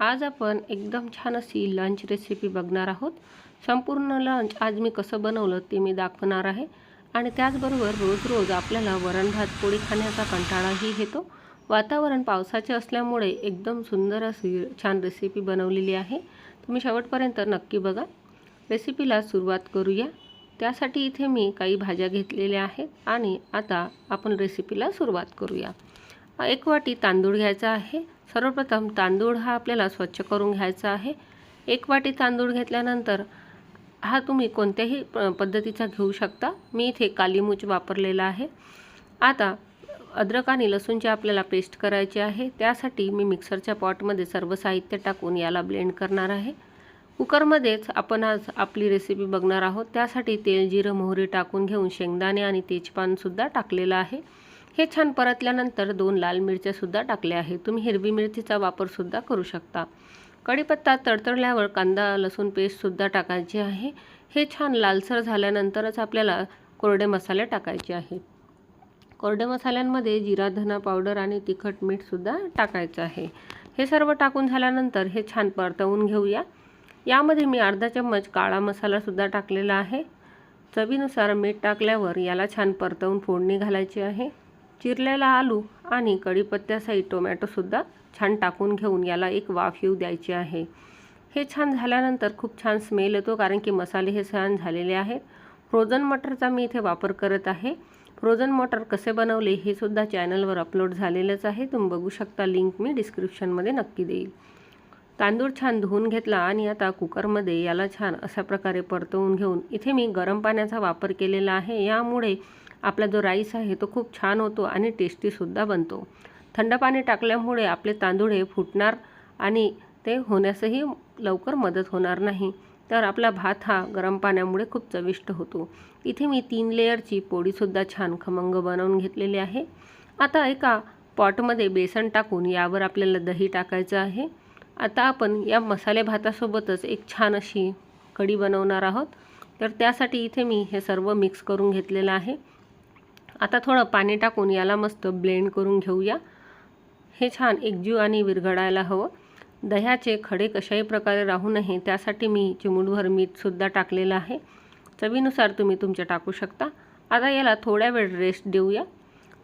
आज आपण एकदम छान अशी लंच रेसिपी बघणार आहोत. संपूर्ण लंच आज मी कसं बनवलं ते मी दाखवणार आहे. आणि त्याचबरोबर रोज रोज आपल्याला वरण भात पोळी खाण्याचा कंटाळाही येतो. वातावरण पावसाचे असल्यामुळे एकदम सुंदर अशी छान रेसिपी बनवलेली आहे. तुम्ही शेवटपर्यंत नक्की बघा. रेसिपीला सुरुवात करूया. त्यासाठी इथे मी काही भाज्या घेतलेल्या आहेत आणि आता आपण रेसिपीला सुरुवात करूया. एक वाटी तांदूळ घ्यायचा आहे. सर्वप्रथम तांदूळ हा आपल्याला स्वच्छ करून घ्यायचा आहे. एक वाटी तांदूळ घेतल्यानंतर हा तुम्ही कोणत्याही प पद्धतीचा घेऊ शकता. मी इथे कालीमूच वापरलेला आहे. आता अद्रक आणि लसूणची आपल्याला पेस्ट करायची आहे. त्यासाठी मी मिक्सरच्या पॉटमध्ये सर्व साहित्य टाकून याला ब्लेंड करणार आहे. कुकरमध्येच आपण आज आपली रेसिपी बघणार आहोत. त्यासाठी तेल जिरं मोहरी टाकून घेऊन शेंगदाणे आणि तेजपानसुद्धा टाकलेलं आहे. हे छान परतल्यानंतर दोन लाल मिरच्यासुद्धा टाकल्या आहेत. तुम्ही हिरवी मिरचीचा वापरसुद्धा करू शकता. कढीपत्ता तडतडल्यावर कांदा लसूण पेस्टसुद्धा टाकायची आहे. हे छान लालसर झाल्यानंतरच आपल्याला कोरडे मसाले टाकायचे आहेत. कोरडे मसाल्यांमध्ये जिरा धना पावडर आणि तिखट मीठसुद्धा टाकायचं आहे. हे सर्व टाकून झाल्यानंतर हे छान परतवून घेऊया. यामध्ये मी अर्धा चम्मच काळा मसालासुद्धा टाकलेला आहे. चवीनुसार मीठ टाकल्यावर याला छान परतवून फोडणी घालायची आहे. चिरलेला आलू आणि कढीपत्त्यासहित टोमॅटोसुद्धा छान टाकून घेऊन याला एक वाफ येऊ द्यायची आहे. हे छान झाल्यानंतर खूप छान स्मेल येतो कारण की मसाले हे छान झालेले आहेत. फ्रोझन मटरचा मी इथे वापर करत आहे. फ्रोझन मटर कसे बनवले हे सुद्धा चॅनलवर अपलोड झालेलंच आहे. तुम्ही बघू शकता लिंक मी डिस्क्रिप्शनमध्ये नक्की देईल. तांदूळ छान धुवून घेतला आणि आता कुकरमध्ये याला छान अशा प्रकारे परतवून घेऊन इथे मी गरम पाण्याचा वापर केलेला आहे. यामुळे आपला जो राईस आहे तो खूप छान होतो आणि टेस्टीसुद्धा बनतो. थंड पाणी टाकल्यामुळे आपले तांदूळ हे फुटणार आणि ते होण्यासही लवकर मदत होणार नाही. तर आपला भात हा गरम पाण्यामुळे खूप चविष्ट होतो. इथे मी तीन लेअरची पोळीसुद्धा छान खमंग बनवून घेतलेली आहे. आता एका पॉटमध्ये बेसन टाकून यावर आपल्याला दही टाकायचं आहे. आता आपण या मसाले भातासोबतच एक छान अशी कढी बनवणार आहोत. तर त्यासाठी इथे मी हे सर्व मिक्स करून घेतलेलं आहे. आता थोडं पाणी टाकून याला मस्त ब्लेंड करून घेऊया. हे छान एकजीव आणि विरघडायला हवं. दह्याचे खडे कशाही प्रकारे राहू नये त्यासाठी मी चिमूटभर मीठसुद्धा टाकलेलं आहे. चवीनुसार तुम्ही तुमच्या टाकू शकता. आता याला थोड्या वेळ रेस्ट देऊया.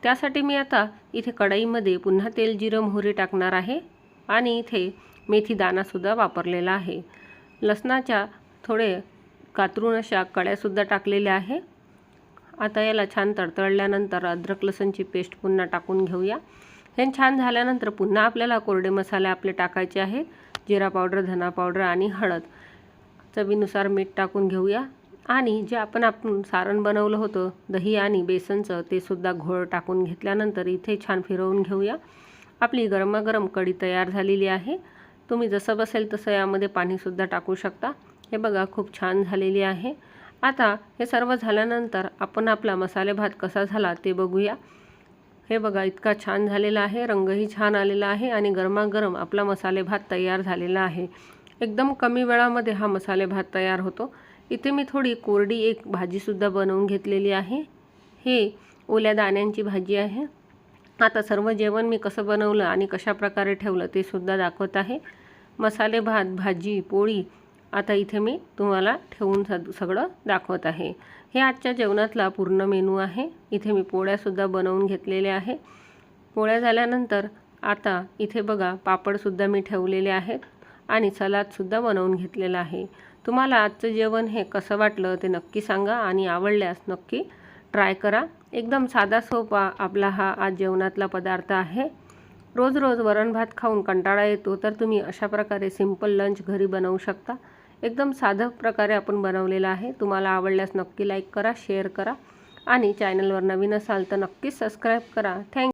त्यासाठी मी आता इथे कढईमध्ये पुन्हा तेल जिरं मोहरी टाकणार आहे आणि इथे मेथी दाणासुद्धा वापरलेला आहे. लसणाच्या थोडे कातरून अशा कड्यासुद्धा टाकलेल्या आहे. आता याला छान तडतडल्यानंतर अद्रक लसणची पेस्ट पुन्हा टाकून घेऊया. हे छान झाल्यानंतर पुन्हा आपल्याला कोरडे मसाले आपले टाकायचे आहेत. जिरा पावडर धना पावडर आणि हळद. चवीनुसार मीठ टाकून घेऊया. आणि जे आपण आपण सारण बनवलं होतं दही आणि बेसनचं ते सुद्धा घोळ टाकून घेतल्यानंतर इथे छान फिरवून घेऊया. आपली गरमागरम कढी तयार झालेली आहे. तुम्ही जसं बसेल तसं यामध्ये पाणीसुद्धा टाकू शकता. हे बघा खूप छान झालेली आहे. आता हे सर्व झाल्यानंतर आपण आपला मसाले भात कसा झाला ते बघूया. हे बघा इतका छान झालेला आहे रंगही छान आलेला आहे आणि गरमागरम आपला मसाले भात तयार झालेला आहे. एकदम कमी वेळामध्ये हा मसाले भात तयार होतो. इथे मी थोडी कोरडी एक भाजीसुद्धा बनवून घेतलेली आहे. हे ओल्या दाण्यांची भाजी आहे. आता सर्व जेवण मी कसं बनवलं आणि कशाप्रकारे ठेवलं ते सुद्धा दाखवत आहे. मसाले भात भाजी पोळी आता इथे मी तुम्हाला ठेवून सगळं दाखवत आहे. हे आजच्या जेवणातला पूर्ण मेनू आहे. इथे मी पोळ्यासुद्धा बनवून घेतलेल्या आहे पोळ्या झाल्यानंतर आता इथे बघा पापडसुद्धा मी ठेवलेले आहेत आणि सलादसुद्धा बनवून घेतलेला आहे. तुम्हाला आजचं जेवण हे कसं वाटलं ते नक्की सांगा आणि आवडल्यास नक्की ट्राय करा. एकदम साधा सोपा आपला हा आज जेवणातला पदार्थ आहे. रोज रोज वरण भात खाऊन कंटाळा येतो तर तुम्ही अशा प्रकारे सिंपल लंच घरी बनवू शकता. एकदम साधं प्रकारे आपण बनवलेलं आहे. तुम्हाला आवडल्यास नक्की लाईक करा शेअर करा आणि चॅनलवर नवीन असाल तर नक्कीच सबस्क्राईब करा. थँक